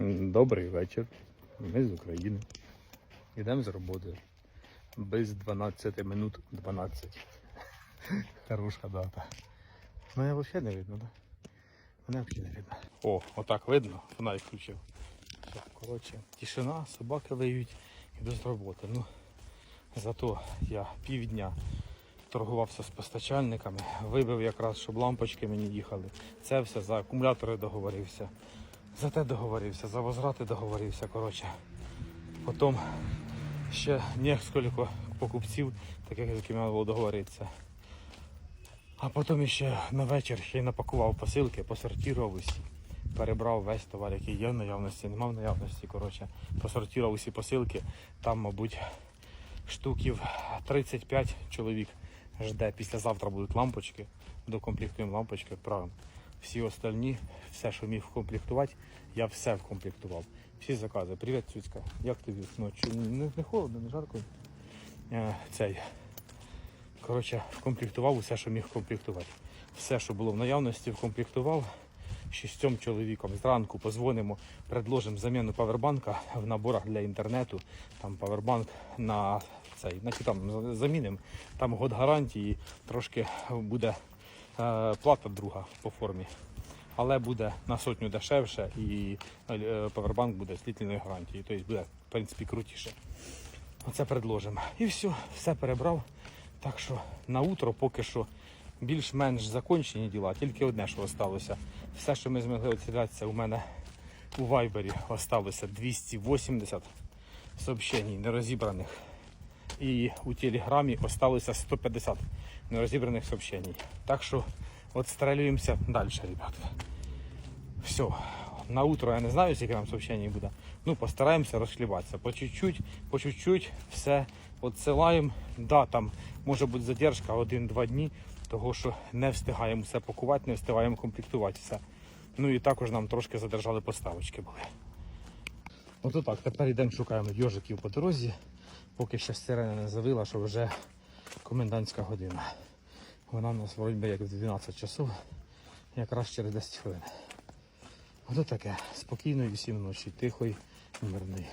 Добрий вечір. Ми з України. Йдемо з роботи. Без 12 минут 12. Хороша дата. Мене взагалі не видно, так? Мене взагалі не видно. О, отак видно, фонарик включив. Коротше, тишина, собаки виють, іду з роботи. Ну, зато я півдня торгувався з постачальниками, вибив якраз, щоб лампочки мені їхали. Це все за акумулятори договорився. За те договорився, за возврати договорився. Коротше. Потім ще несколько покупців, таких, з якими треба було договоритися. А потім ще на вечір ще й напакував посилки, посортував усі. Перебрав весь товар, який є в наявності, нема в наявності. Коротше, посортував усі посилки. Там, мабуть, штуків 35 чоловік жде. Післязавтра будуть лампочки. Докомплектуємо лампочки, відправимо. Всі остальні, все, що міг вкомплектувати, я все вкомплектував. Всі закази. Привіт, Цюцька. Як тобі ночі? Не, не холодно, не жарко. Е, цей. Коротше, вкомплектував усе, що міг комплектувати. Все, що було в наявності, вкомплектував шістьом чоловіком. Зранку позвонимо, предложимо заміну павербанка в наборах для інтернету. Там павербанк на цей, на там замінимо. Там год гарантії, трошки буде плата друга по формі. Але буде на сотню дешевше і е, павербанк буде з длительною гарантією. Тобто буде, в принципі, крутіше. Оце предложимо. І все, все перебрав. Так що на утро поки що більш-менш закончені діла, тільки одне, що осталося. Все, що ми змогли оцілятися, у мене у Вайбері осталося 280 сообщень нерозібраних. І у Телеграмі осталося 150 нерозібраних сообщень. Так що отстрелюємося далі, ребятки. Все. На утро я не знаю, скільки нам сообщень буде. Ну, постараємося розхлібатися. По чуть-чуть, по чуть-чуть все відсилаємо. Да, там може бути задержка один-два дні, того що не встигаємо все пакувати, не встигаємо комплектувати все. Ну і також нам трошки задержали поставочки були. Ото так, тепер йдемо шукаємо йожиків по дорозі, поки ще сирена не завила, що вже комендантська година. Вона у нас вроді як в 12 часов, якраз через 10 хвилин. Ось таке. Спокійної всім ночі, тихої, мирної.